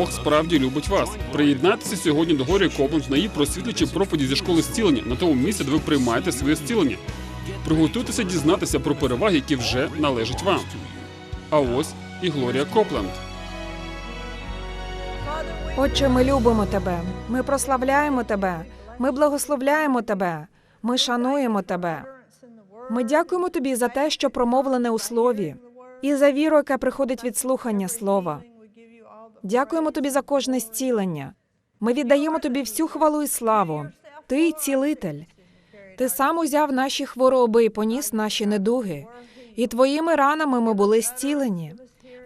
Бог справді любить вас. Приєднайтеся сьогодні до Горі Кобленд на її просвітлюючі проповіді зі школи зцілення на тому місці, ви приймаєте своє зцілення. Приготуйтеся дізнатися про переваги, які вже належать вам. А ось і Глорія Копленд. Отче, ми любимо тебе. Ми прославляємо тебе. Ми благословляємо тебе. Ми шануємо тебе. Ми дякуємо тобі за те, що промовлене у слові, і за віру, яка приходить від слухання слова. Дякуємо тобі за кожне зцілення. Ми віддаємо тобі всю хвалу і славу. Ти цілитель. Ти сам узяв наші хвороби і поніс наші недуги. І твоїми ранами ми були зцілені.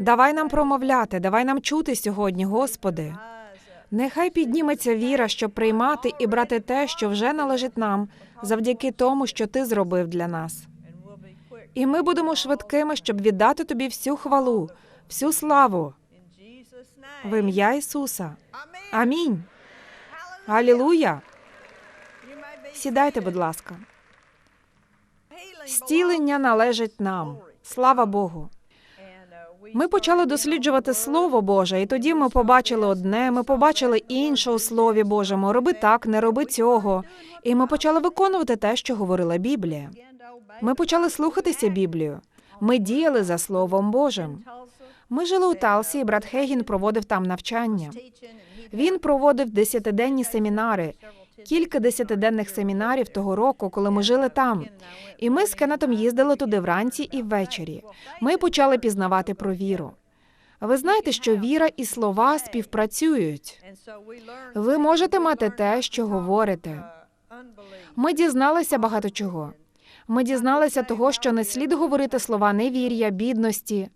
Давай нам промовляти, давай нам чути сьогодні, Господи. Нехай підніметься віра, щоб приймати і брати те, що вже належить нам, завдяки тому, що ти зробив для нас. І ми будемо швидкими, щоб віддати тобі всю хвалу, всю славу в ім'я Ісуса. Амінь. Алілуя. Сідайте, будь ласка. Стілення належить нам. Слава Богу. Ми почали досліджувати Слово Боже, і тоді ми побачили одне, ми побачили інше у Слові Божому. Роби так, не роби цього. І ми почали виконувати те, що говорила Біблія. Ми почали слухатися Біблію. Ми діяли за Словом Божим. Ми жили у Талсі, і брат Хегін проводив там навчання. Він проводив десятиденні семінари, кілька десятиденних семінарів того року, коли ми жили там. І ми з Кеннетом їздили туди вранці і ввечері. Ми почали пізнавати про віру. Ви знаєте, що віра і слова співпрацюють. Ви можете мати те, що говорите. Ми дізналися багато чого. Ми дізналися того, що не слід говорити слова невір'я, бідності,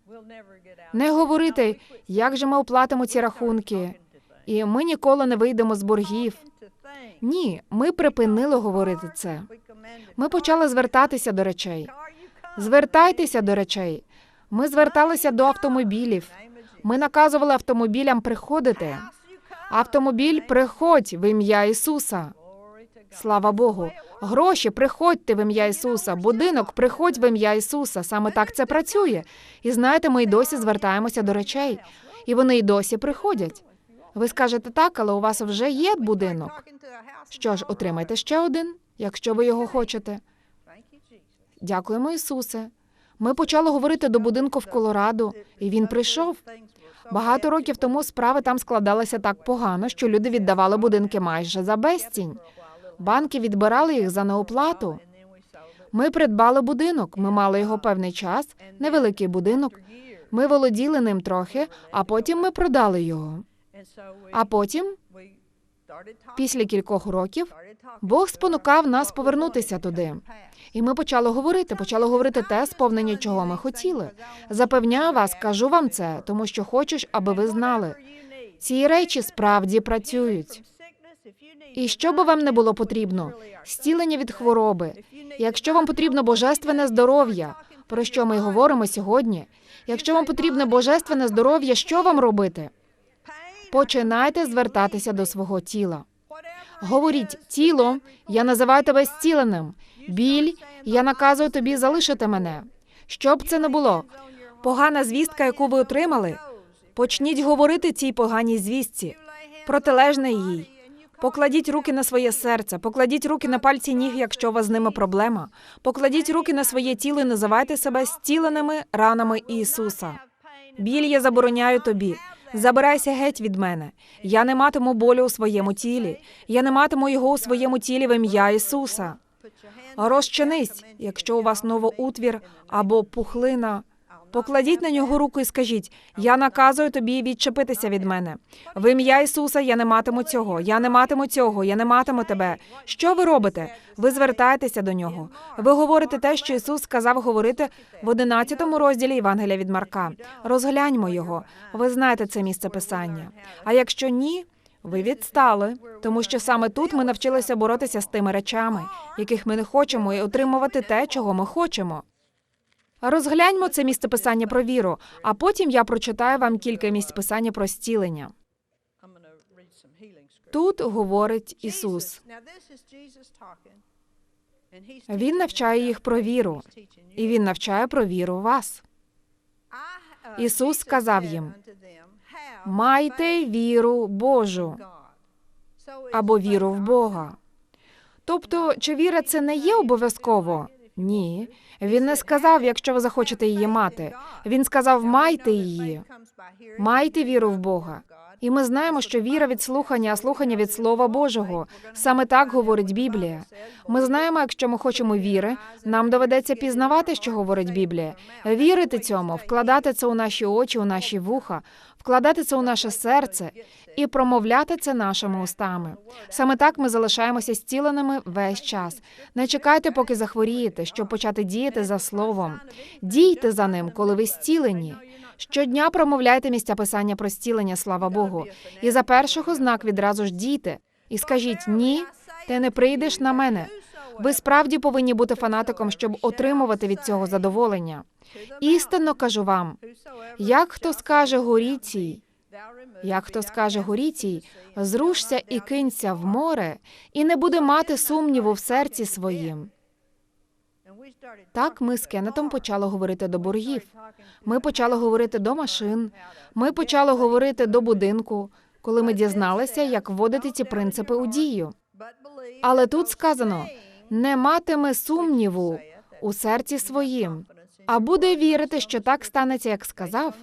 не говорити, як же ми оплатимо ці рахунки, і ми ніколи не вийдемо з боргів. Ні, ми припинили говорити це. Ми почали звертатися до речей. Звертайтеся до речей. Ми зверталися до автомобілів. Ми наказували автомобілям приходити. Автомобіль, приходь в ім'я Ісуса. Слава Богу. Гроші, приходьте в ім'я Ісуса. Будинок, приходь в ім'я Ісуса. Саме так це працює. І знаєте, ми й досі звертаємося до речей, і вони й досі приходять. Ви скажете так, але у вас вже є будинок. Що ж, отримайте ще один, якщо ви його хочете. Дякуємо, Ісусе. Ми почали говорити до будинку в Колорадо, і він прийшов. Багато років тому справи там складалися так погано, що люди віддавали будинки майже за безцінь. Банки відбирали їх за неоплату. Ми придбали будинок. Ми мали його певний час, невеликий будинок. Ми володіли ним трохи, а потім ми продали його. А потім, після кількох років, Бог спонукав нас повернутися туди. І ми почали говорити, почали говорити те, сповнення чого ми хотіли. Запевняю вас, кажу вам це, тому що хочу, аби ви знали. Ці речі справді працюють. І що би вам не було потрібно, зцілення від хвороби. Якщо вам потрібно божественне здоров'я, про що ми говоримо сьогодні. Якщо вам потрібне божественне здоров'я, що вам робити? Починайте звертатися до свого тіла. Говоріть, тіло, я називаю тебе зціленим. Біль, я наказую тобі залишити мене. Що б це не було? Погана звістка, яку ви отримали. Почніть говорити цій поганій звістці, протилежне їй. Покладіть руки на своє серце, покладіть руки на пальці ніг, якщо у вас з ними проблема. Покладіть руки на своє тіло і називайте себе зціленими ранами Ісуса. Біль я забороняю тобі. Забирайся геть від мене. Я не матиму болю у своєму тілі. Я не матиму його у своєму тілі в ім'я Ісуса. Розчинись, якщо у вас новоутвір або пухлина. Покладіть на нього руку і скажіть: я наказую тобі відчепитися від мене. В ім'я Ісуса я не матиму цього. Я не матиму цього. Я не матиму тебе. Що ви робите? Ви звертаєтеся до нього. Ви говорите те, що Ісус сказав говорити в 11 розділі Євангелія від Марка. Розгляньмо його. Ви знаєте це місце писання. А якщо ні, ви відстали, тому що саме тут ми навчилися боротися з тими речами, яких ми не хочемо, і отримувати те, чого ми хочемо. Розгляньмо це місце писання про віру, а потім я прочитаю вам кілька місць писання про зцілення. Тут говорить Ісус. Він навчає їх про віру, і він навчає про віру вас. Ісус сказав їм: Майте віру Божу або віру в Бога. Тобто, чи віра це не є обов'язково? Ні. Він не сказав, якщо ви захочете її мати. Він сказав, майте її. Майте віру в Бога. І ми знаємо, що віра від слухання, а слухання від Слова Божого. Саме так говорить Біблія. Ми знаємо, якщо ми хочемо віри, нам доведеться пізнавати, що говорить Біблія, вірити цьому, вкладати це у наші очі, у наші вуха, вкладати це у наше серце і промовляти це нашими устами. Саме так ми залишаємося зціленими весь час. Не чекайте, поки захворієте, щоб почати діяти за словом. Дійте за ним, коли ви зцілені. Щодня промовляйте місця писання про зцілення, слава Богу. І за першого знак відразу ж дійте. І скажіть ні, ти не прийдеш на мене. Ви справді повинні бути фанатиком, щоб отримувати від цього задоволення. Істинно кажу вам, як хто скаже горі цій, як хто скаже горі цій, зрушся і кинься в море, і не буде мати сумніву в серці своїм. Так ми з Кеннетом почали говорити до боргів. Ми почали говорити до машин. Ми почали говорити до будинку, коли ми дізналися, як вводити ці принципи у дію. Але тут сказано не матиме сумніву у серці своїм, а буде вірити, що так станеться, як сказав.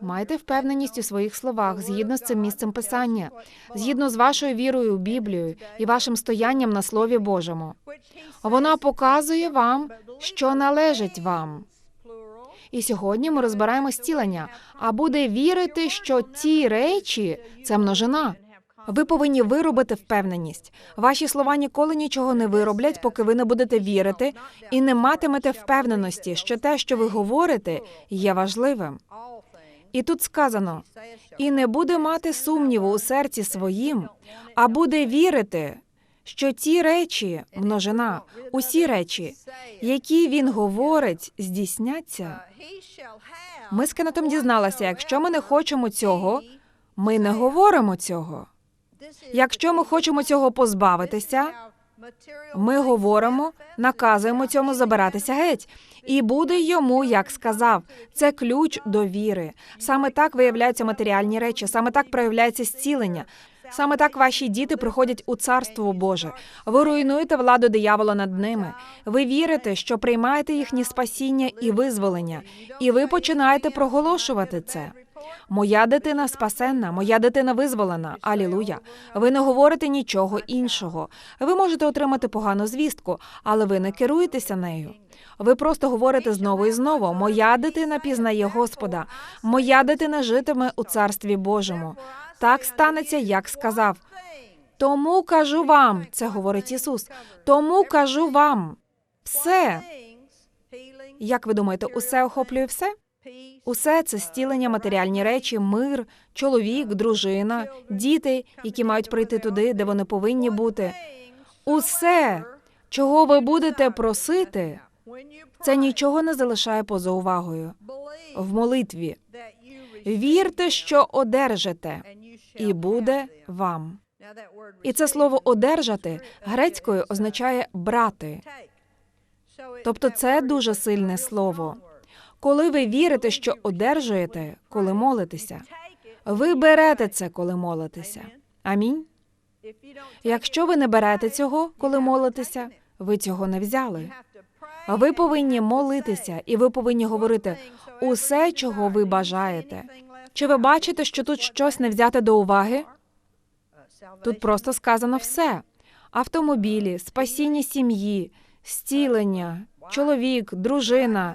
Майте впевненість у своїх словах згідно з цим місцем писання, згідно з вашою вірою у Біблію і вашим стоянням на Слові Божому. Вона показує вам, що належить вам. І сьогодні ми розбираємо стілення, а буде вірити, що ті речі це множина. Ви повинні виробити впевненість. Ваші слова ніколи нічого не вироблять, поки ви не будете вірити і не матимете впевненості, що те, що ви говорите, є важливим. І тут сказано: і не буде мати сумніву у серці своїм, а буде вірити, що ті речі, множина, усі речі, які він говорить, здійсняться. Ми з Кеннетом дізналися, якщо ми не хочемо цього, ми не говоримо цього. Якщо ми хочемо цього позбавитися, ми говоримо, наказуємо цьому забиратися геть. І буде йому, як сказав, це ключ до віри. Саме так виявляються матеріальні речі, саме так проявляється зцілення. Саме так ваші діти приходять у царство Боже. Ви руйнуєте владу диявола над ними. Ви вірите, що приймаєте їхнє спасіння і визволення, і ви починаєте проголошувати це. Моя дитина спасенна, моя дитина визволена. Алілуя. Ви не говорите нічого іншого. Ви можете отримати погану звістку, але ви не керуєтеся нею. Ви просто говорите знову і знову: Моя дитина пізнає Господа, моя дитина житиме у царстві Божому. Так станеться, як сказав. Тому кажу вам, це говорить Ісус. Тому кажу вам все. Як ви думаєте, усе охоплює все? Усе це стілення, матеріальні речі, мир, чоловік, дружина, діти, які мають прийти туди, де вони повинні бути. Усе, чого ви будете просити, це нічого не залишає поза увагою. В молитві вірте, що одержите, і буде вам. І це слово одержати грецькою означає брати. Тобто це дуже сильне слово. Коли ви вірите, що одержуєте, коли молитеся, ви берете це, коли молитеся. Амінь. Якщо ви не берете цього, коли молитеся, ви цього не взяли. Ви повинні молитися, і ви повинні говорити усе, чого ви бажаєте. Чи ви бачите, що тут щось не взяти до уваги? Тут просто сказано все: автомобілі, спасіння сім'ї, зцілення, чоловік, дружина,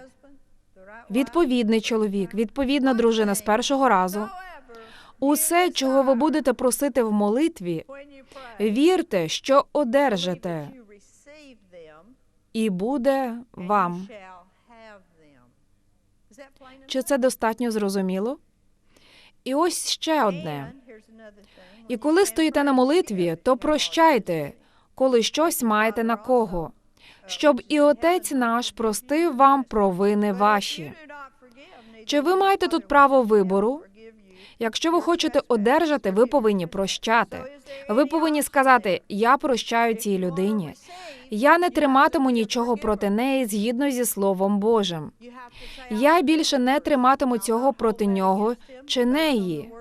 відповідний чоловік, відповідна дружина з першого разу. Усе, чого ви будете просити в молитві, вірте, що одержите, і буде вам. Чи це достатньо зрозуміло? І ось ще одне. І коли стоїте на молитві, то прощайте, коли щось маєте на кого, щоб і Отець наш простив вам провини ваші. Чи ви маєте тут право вибору? Якщо ви хочете одержати, ви повинні прощати. Ви повинні сказати: Я прощаю цій людині. Я не триматиму нічого проти неї згідно зі Словом Божим. Я більше не триматиму цього проти нього чи неї.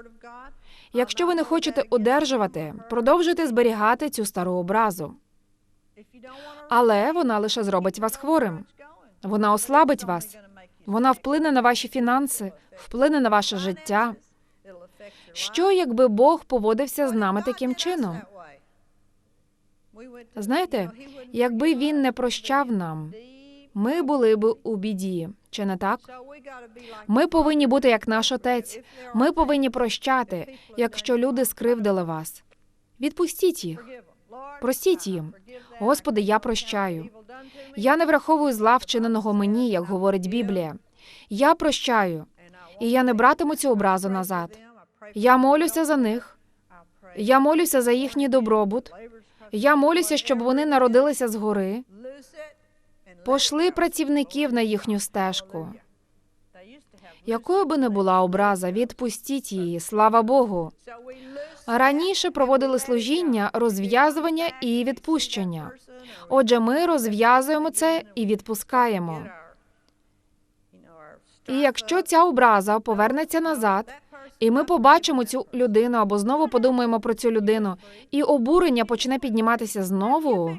Якщо ви не хочете одержувати, продовжуйте зберігати цю стару образу. Але вона лише зробить вас хворим. Вона ослабить вас. Вона вплине на ваші фінанси, вплине на ваше життя. Що, якби Бог поводився з нами таким чином? Знаєте, якби він не прощав нам, ми були б у біді, чи не так? Ми повинні бути як наш отець. Ми повинні прощати, якщо люди скривдили вас. Відпустіть їх, простіть їм. Господи, я прощаю. Я не враховую зла, вчиненого мені, як говорить Біблія. Я прощаю, і я не братиму цю образу назад. Я молюся за них. Я молюся за їхній добробут. Я молюся, щоб вони народилися згори. Пошли працівників на їхню стежку. Якою би не була образа, відпустіть її, слава Богу. Раніше проводили служіння, розв'язування і відпущення. Отже, ми розв'язуємо це і відпускаємо. І якщо ця образа повернеться назад, і ми побачимо цю людину або знову подумаємо про цю людину, і обурення почне підніматися знову.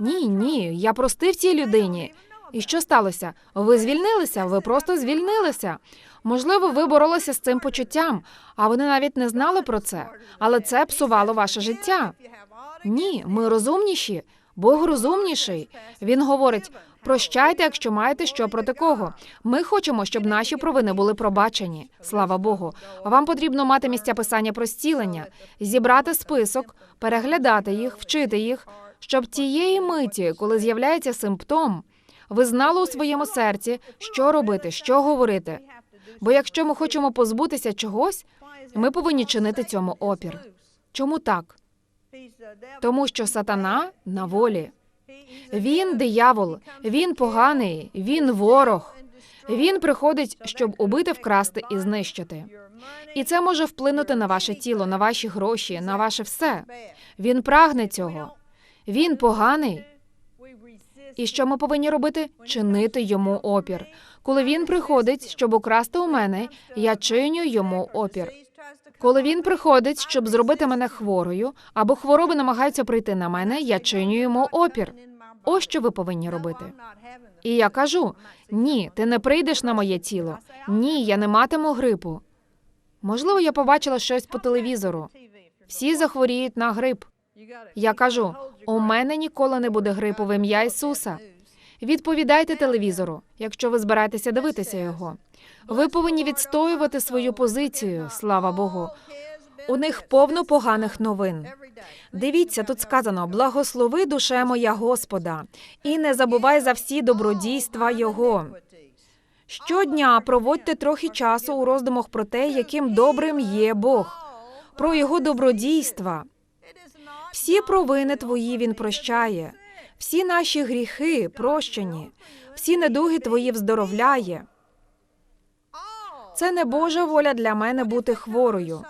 Ні, ні, я простив цій людині. І що сталося? Ви звільнилися? Ви просто звільнилися. Можливо, ви боролися з цим почуттям, а вони навіть не знали про це. Але це псувало ваше життя. Ні, ми розумніші. Бог розумніший. Він говорить: прощайте, якщо маєте що проти кого. Ми хочемо, щоб наші провини були пробачені. Слава Богу. Вам потрібно мати місця писання про зцілення, зібрати список, переглядати їх, вчити їх, щоб тієї миті, коли з'являється симптом, ви знали у своєму серці, що робити, що говорити. Бо якщо ми хочемо позбутися чогось, ми повинні чинити цьому опір. Чому так? Тому що сатана на волі. Він диявол, він поганий, він ворог. Він приходить, щоб убити, вкрасти і знищити. І це може вплинути на ваше тіло, на ваші гроші, на ваше все. Він прагне цього. Він поганий. І що ми повинні робити? Чинити йому опір. Коли він приходить, щоб украсти у мене, я чиню йому опір. Коли він приходить, щоб зробити мене хворою, або хвороби намагаються прийти на мене, я чиню йому опір. Ось що ви повинні робити. І я кажу: ні, ти не прийдеш на моє тіло. Ні, я не матиму грипу. Можливо, я побачила щось по телевізору. Всі захворіють на грип. Я кажу: у мене ніколи не буде грипу в ім'я Ісуса. Відповідайте телевізору, якщо ви збираєтеся дивитися його. Ви повинні відстоювати свою позицію. Слава Богу. У них повно поганих новин. Дивіться, тут сказано: благослови душе моя Господа, і не забувай за всі добродійства Його. Щодня проводьте трохи часу у роздумах про те, яким добрим є Бог, про його добродійства. Всі провини твої він прощає, всі наші гріхи прощені, всі недуги твої вздоровляє. Це не Божа воля для мене бути хворою.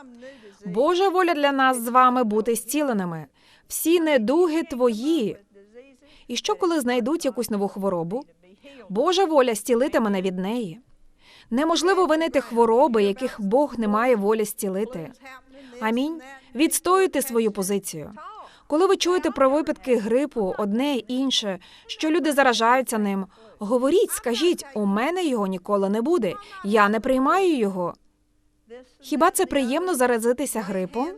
Божа воля для нас з вами бути зціленими. Всі недуги твої. І що, коли знайдуть якусь нову хворобу? Божа воля зцілити мене від неї. Неможливо винити хвороби, яких Бог не має волі зцілити. Амінь. Відстоюйте свою позицію. Коли ви чуєте про випадки грипу, одне інше, що люди заражаються ним, говоріть, скажіть, у мене його ніколи не буде. Я не приймаю його. Хіба це приємно заразитися грипом?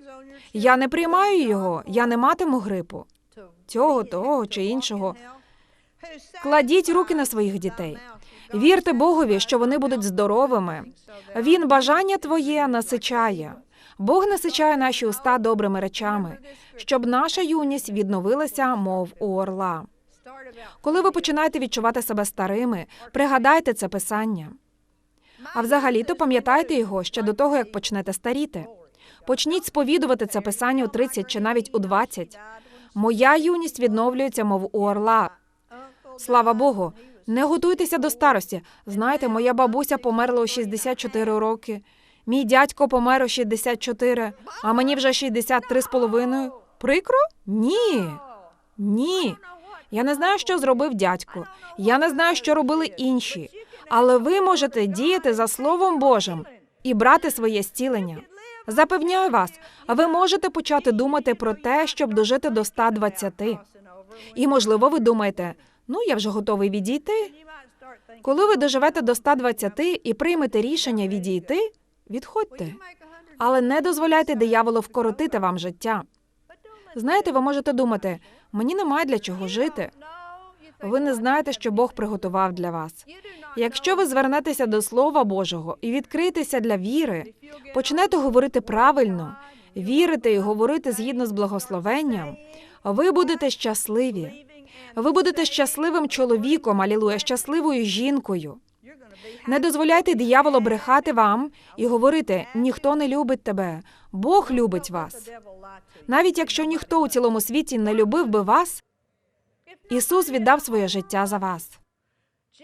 Я не приймаю його, я не матиму грипу. Цього, того чи іншого. Кладіть руки на своїх дітей. Вірте Богові, що вони будуть здоровими. Він бажання твоє насичає. Бог насичає наші уста добрими речами, щоб наша юність відновилася, мов у орла. Коли ви починаєте відчувати себе старими, пригадайте це писання. А взагалі-то пам'ятайте його ще до того, як почнете старіти. Почніть сповідувати це писання у 30 чи навіть у 20. Моя юність відновлюється, мов у орла. Слава Богу, не готуйтеся до старості. Знаєте, моя бабуся померла у 64 роки. Мій дядько помер у 64, а мені вже 63 з половиною. Прикро? Ні. Ні. Я не знаю, що зробив дядько. Я не знаю, що робили інші. Але ви можете діяти за Словом Божим і брати своє зцілення. Запевняю вас, ви можете почати думати про те, щоб дожити до 120. І, можливо, ви думаєте, ну я вже готовий відійти. Коли ви доживете до 120 і приймете рішення відійти, відходьте. Але не дозволяйте дияволу вкоротити вам життя. Знаєте, ви можете думати, мені немає для чого жити. Ви не знаєте, що Бог приготував для вас. Якщо ви звернетеся до Слова Божого і відкриєтеся для віри, почнете говорити правильно, вірити і говорити згідно з благословенням, ви будете щасливі. Ви будете щасливим чоловіком, алілуя, щасливою жінкою. Не дозволяйте дияволу брехати вам і говорити: ніхто не любить тебе, Бог любить вас. Навіть якщо ніхто у цілому світі не любив би вас, Ісус віддав своє життя за вас.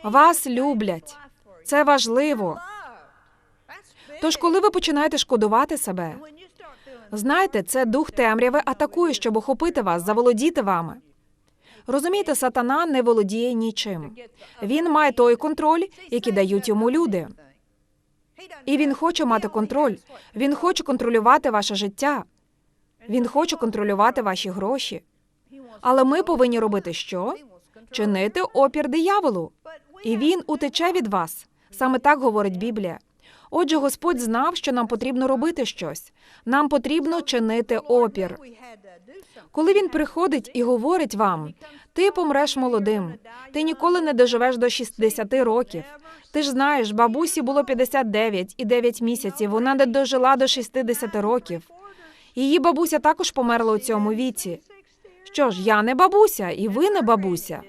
Вас люблять. Це важливо. Тож, коли ви починаєте шкодувати себе, знаєте, це дух темряви атакує, щоб охопити вас, заволодіти вами. Розумієте, сатана не володіє нічим. Він має той контроль, який дають йому люди. І він хоче мати контроль. Він хоче контролювати ваше життя. Він хоче контролювати ваші гроші. Але ми повинні робити що? Чинити опір дияволу. І він утече від вас. Саме так говорить Біблія. Отже, Господь знав, що нам потрібно робити щось. Нам потрібно чинити опір. Коли він приходить і говорить вам, ти помреш молодим, ти ніколи не доживеш до 60 років. Ти ж знаєш, бабусі було 59 і 9 місяців. Вона не дожила до 60 років. Її бабуся також померла у цьому віці. Що ж, я не бабуся, і ви не бабуся.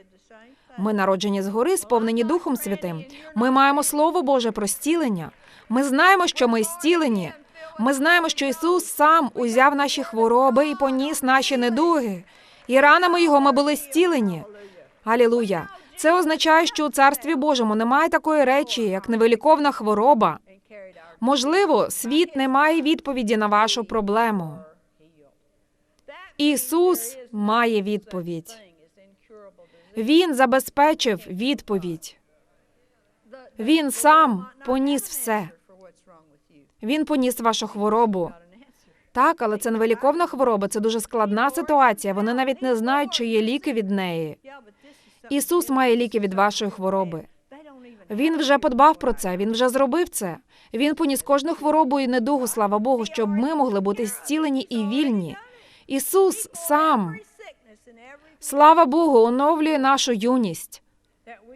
Ми народжені згори, сповнені Духом Святим. Ми маємо Слово Боже про зцілення. Ми знаємо, що ми зцілені. Ми знаємо, що Ісус сам узяв наші хвороби і поніс наші недуги. І ранами його ми були зцілені. Алілуя! Це означає, що у Царстві Божому немає такої речі, як невиліковна хвороба. Можливо, світ не має відповіді на вашу проблему. Ісус має відповідь. Він забезпечив відповідь. Він сам поніс все. Він поніс вашу хворобу. Так, але це невиліковна хвороба, це дуже складна ситуація. Вони навіть не знають, чи є ліки від неї. Ісус має ліки від вашої хвороби. Він вже подбав про це, він вже зробив це. Він поніс кожну хворобу і недугу, слава Богу, щоб ми могли бути зцілені і вільні. Ісус сам, слава Богу, оновлює нашу юність,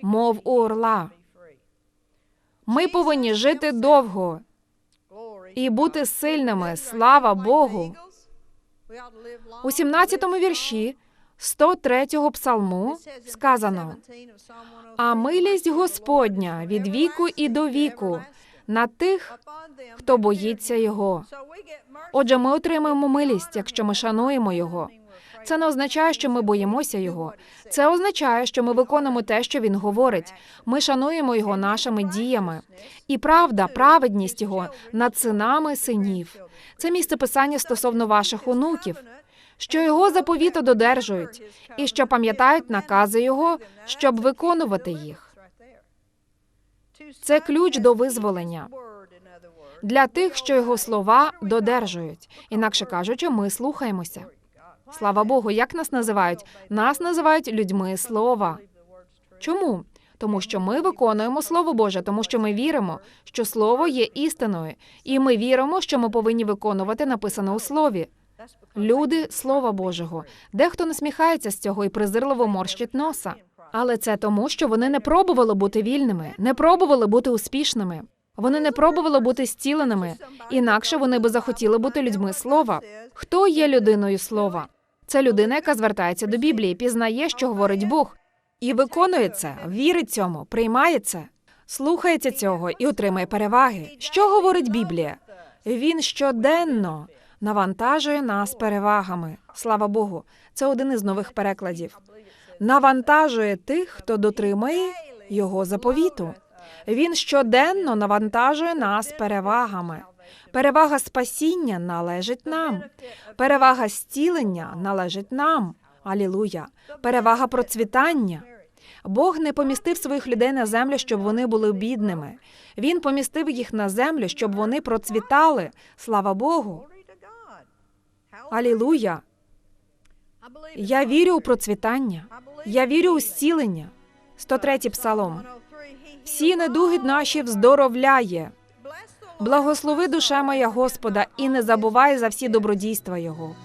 мов у орла. Ми повинні жити довго і бути сильними. Слава Богу. У 17-му вірші 103-го псалму сказано: а милість Господня від віку і до віку на тих, хто боїться його. Отже, ми отримаємо милість, якщо ми шануємо його. Це не означає, що ми боїмося його. Це означає, що ми виконуємо те, що він говорить. Ми шануємо його нашими діями. І правда, праведність його над синами синів. Це місце писання стосовно ваших онуків, що його заповіто додержують, і що пам'ятають накази його, щоб виконувати їх. Це ключ до визволення для тих, що його слова додержують. Інакше кажучи, ми слухаємося. Слава Богу, як нас називають? Нас називають людьми слова. Чому? Тому що ми виконуємо Слово Боже, тому що ми віримо, що Слово є істиною, і ми віримо, що ми повинні виконувати написане у слові. Люди Слова Божого. Дехто насміхається з цього і презирливо морщить носа. Але це тому, що вони не пробували бути вільними, не пробували бути успішними. Вони не пробували бути зціленими, інакше вони би захотіли бути людьми слова. Хто є людиною слова? Це людина, яка звертається до Біблії, пізнає, що говорить Бог, і виконує це, вірить цьому, приймає це, слухається цього і отримає переваги. Що говорить Біблія? Він щоденно навантажує нас перевагами. Слава Богу, це один із нових перекладів. Навантажує тих, хто дотримує його заповіту. Він щоденно навантажує нас перевагами. Перевага спасіння належить нам. Перевага зцілення належить нам. Алілуя. Перевага процвітання. Бог не помістив своїх людей на землю, щоб вони були бідними. Він помістив їх на землю, щоб вони процвітали. Слава Богу. Алілуя. Я вірю у процвітання. Я вірю у зцілення. 103 псалом. Всі недуги наші вздоровляє. Благослови душа моя Господа, і не забувай за всі добродійства Його.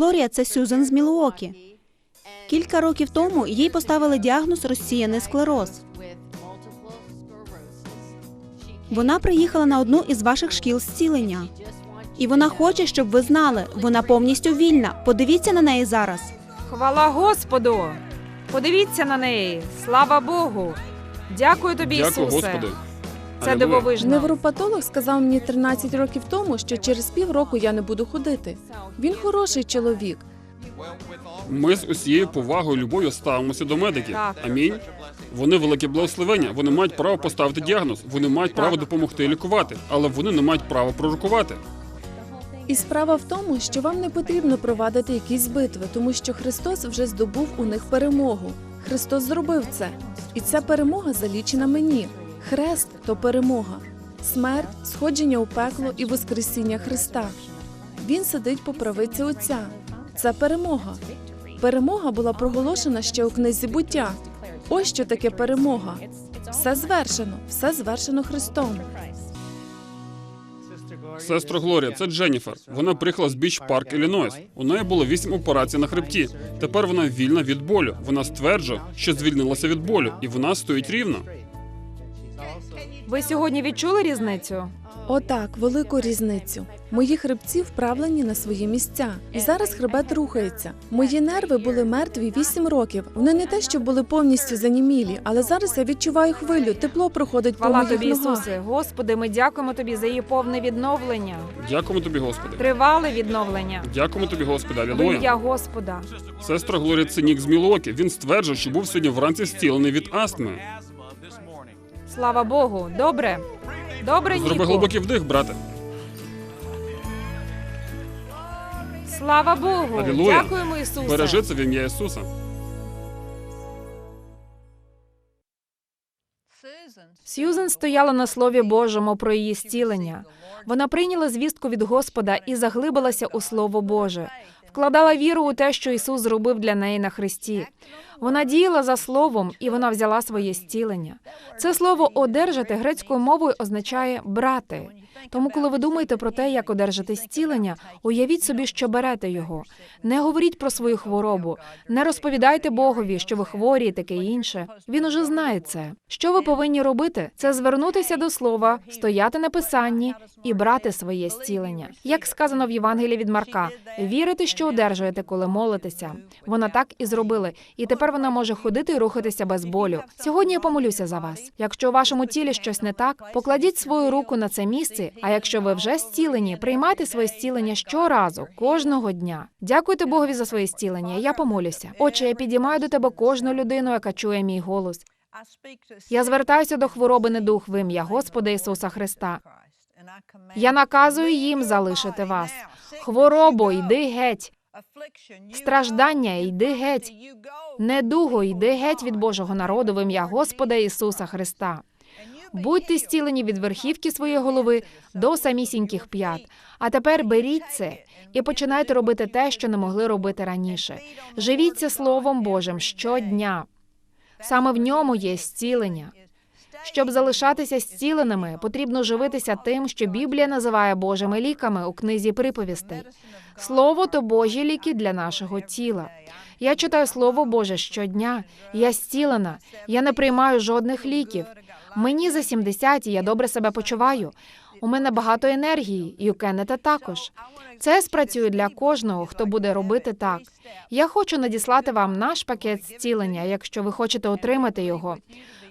Глорія це Сюзан з Мілуокі. Кілька років тому їй поставили діагноз розсіяний склероз. Вона приїхала на одну із ваших шкіл зцілення. І вона хоче, щоб ви знали, вона повністю вільна. Подивіться на неї зараз. Хвала Господу! Подивіться на неї. Слава Богу! Дякую тобі, Дякую, Ісусе. Господи. Це дивовижно. Невропатолог сказав мені 13 років тому, що через півроку я не буду ходити. Він хороший чоловік. Ми з усією повагою любов'ю ставимося до медиків. Так. Амінь. Вони велике благословення. Вони мають право поставити діагноз. Вони мають право допомогти лікувати, але вони не мають права пророкувати. І справа в тому, що вам не потрібно провадити якісь битви, тому що Христос вже здобув у них перемогу. Христос зробив це, і ця перемога залічена мені. Хрест то перемога, смерть, сходження у пекло і воскресіння Христа. Він сидить по правиці Отця. Це перемога. Перемога була проголошена ще у книзі буття. Ось що таке перемога. Все звершено, все звершено Христом. Сестро Глорія, це Дженніфер. Вона приїхала з Біч Парк, Іллінойс. У неї було вісім операцій на хребті. Тепер вона вільна від болю. Вона стверджує, що звільнилася від болю, і вона стоїть рівно. Ви сьогодні відчули різницю? Отак, велику різницю. Мої хребці вправлені на свої місця, і зараз хребет рухається. Мої нерви були мертві 8 років. Вони не те, що були повністю занімілі, але зараз я відчуваю хвилю. Тепло проходить по Хвала моїх тобі, ногах. Ісусе. Господи, ми дякуємо тобі за її повне відновлення, Дякуємо тобі, Господи. тривале відновлення. Дякуємо тобі, Господи. Алілуя. ім'я Господа. Сестра Глорія це Нік з Мілуокі. Він стверджує, що був сьогодні вранці зцілений від астми. Слава Богу. Добре. Добре, Зроби глибокий вдих, брате. Слава Богу. Алілуя. Дякуємо, Ісусе. Бережи це в ім'я Ісуса. Сьюзен стояла на слові Божому про її зцілення. Вона прийняла звістку від Господа і заглибилася у Слово Боже, вкладала віру у те, що Ісус зробив для неї на Христі. Вона діяла за словом, і вона взяла своє зцілення. Це слово одержати грецькою мовою означає брати. Тому, коли ви думаєте про те, як одержати зцілення, уявіть собі, що берете його. Не говоріть про свою хворобу, не розповідайте Богові, що ви хворі і таке інше. Він уже знає це. Що ви повинні робити? Це звернутися до слова, стояти на писанні і брати своє зцілення. Як сказано в Євангелії від Марка, вірите, що одержуєте, коли молитеся. Вона так і зробила, і тепер вона може ходити і рухатися без болю. Сьогодні я помолюся за вас. Якщо у вашому тілі щось не так, покладіть свою руку на це місце. А якщо ви вже зцілені, приймайте своє зцілення щоразу, кожного дня. Дякуйте Богові за своє зцілення. Я помолюся. Отче, я підіймаю до тебе кожну людину, яка чує мій голос. Я звертаюся до хвороби недух в ім'я Господа Ісуса Христа. Я наказую їм залишити вас. Хворобо, йди геть. Страждання, йди геть. Недуго, йди геть від Божого народу в ім'я Господа Ісуса Христа. Будьте зцілені від верхівки своєї голови до самісіньких п'ят. А тепер беріть це і починайте робити те, що не могли робити раніше. Живіться Словом Божим щодня. Саме в ньому є зцілення. Щоб залишатися зціленими, потрібно живитися тим, що Біблія називає Божими ліками у книзі приповістей. Слово то Божі ліки для нашого тіла. Я читаю Слово Боже щодня. Я зцілена. Я не приймаю жодних ліків. Мені за 70, і я добре себе почуваю. У мене багато енергії, і у Кеннета також. Це спрацює для кожного, хто буде робити так. Я хочу надіслати вам наш пакет зцілення, якщо ви хочете отримати його.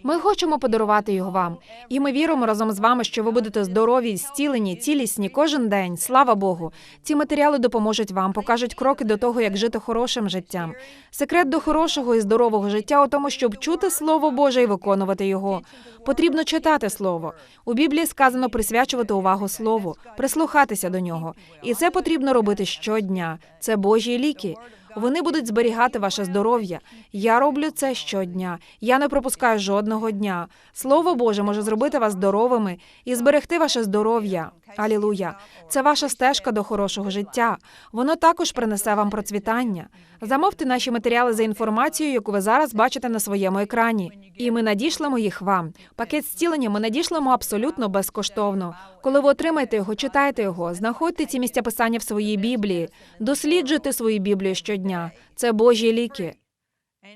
Ми хочемо подарувати його вам, і ми віримо разом з вами, що ви будете здорові, зцілені, цілісні кожен день. Слава Богу. Ці матеріали допоможуть вам, покажуть кроки до того, як жити хорошим життям. Секрет до хорошого і здорового життя у тому, щоб чути слово Боже і виконувати його. Потрібно читати слово. У Біблії сказано присвячувати увагу слову, прислухатися до нього. І це потрібно робити щодня. Це Божі ліки. Вони будуть зберігати ваше здоров'я. Я роблю це щодня. Я не пропускаю жодного дня. Слово Боже може зробити вас здоровими і зберегти ваше здоров'я. Алілуя! Це ваша стежка до хорошого життя. Воно також принесе вам процвітання. Замовте наші матеріали за інформацією, яку ви зараз бачите на своєму екрані, і ми надішлемо їх вам. Пакет зцілення ми надішлемо абсолютно безкоштовно. Коли ви отримаєте його, читайте його, знаходьте ці місця писання в своїй Біблії, досліджуйте свою Біблію щодня. Це Божі ліки.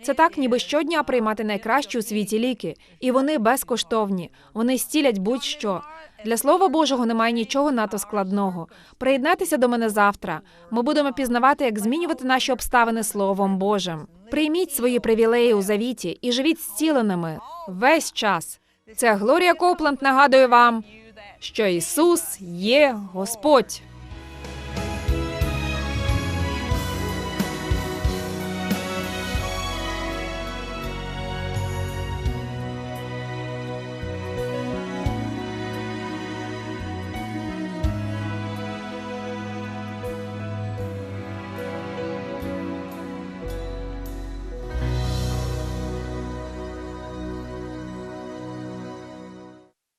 Це так, ніби щодня приймати найкращі у світі ліки, і вони безкоштовні. Вони стілять будь-що. Для слова Божого немає нічого надто складного. Приєднайтеся до мене завтра. Ми будемо пізнавати, як змінювати наші обставини Словом Божим. Прийміть свої привілеї у завіті і живіть зціленими весь час. Це Глорія Копланд нагадує вам, що Ісус є Господь.